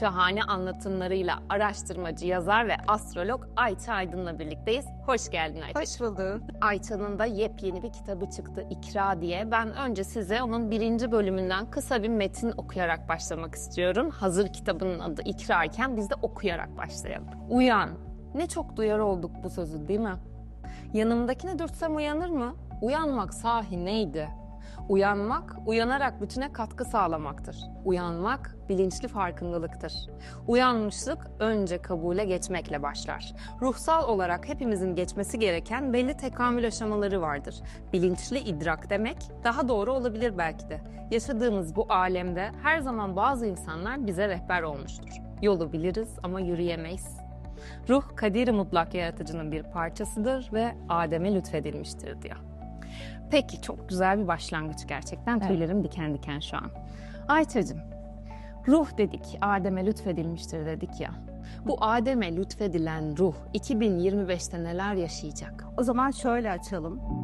Şahane anlatımlarıyla araştırmacı, yazar ve astrolog Ayça Aydın'la birlikteyiz. Hoş geldin Ayça. Hoş bulduk. Ayça'nın da yepyeni bir kitabı çıktı İkra diye. Ben önce size onun birinci bölümünden kısa bir metin okuyarak başlamak istiyorum. Hazır kitabının adı İkra iken biz de okuyarak başlayalım. Uyan. Ne çok duyar olduk bu sözü değil mi? Yanımdakine dürtsem uyanır mı? Uyanmak sahi neydi? Uyanmak, uyanarak bütüne katkı sağlamaktır. Uyanmak, bilinçli farkındalıktır. Uyanmışlık önce kabule geçmekle başlar. Ruhsal olarak hepimizin geçmesi gereken belli tekamül aşamaları vardır. Bilinçli idrak demek daha doğru olabilir belki de. Yaşadığımız bu alemde her zaman bazı insanlar bize rehber olmuştur. Yolu biliriz ama yürüyemeyiz. Ruh kadir mutlak yaratıcının bir parçasıdır ve Adem'e lütfedilmiştir diyor. Peki çok güzel bir başlangıç gerçekten. Evet. Tüylerim diken diken şu an. Ayça'cığım, ruh dedik, Adem'e lütfedilmiştir dedik ya. Bu Adem'e lütfedilen ruh 2025'te neler yaşayacak? O zaman şöyle açalım.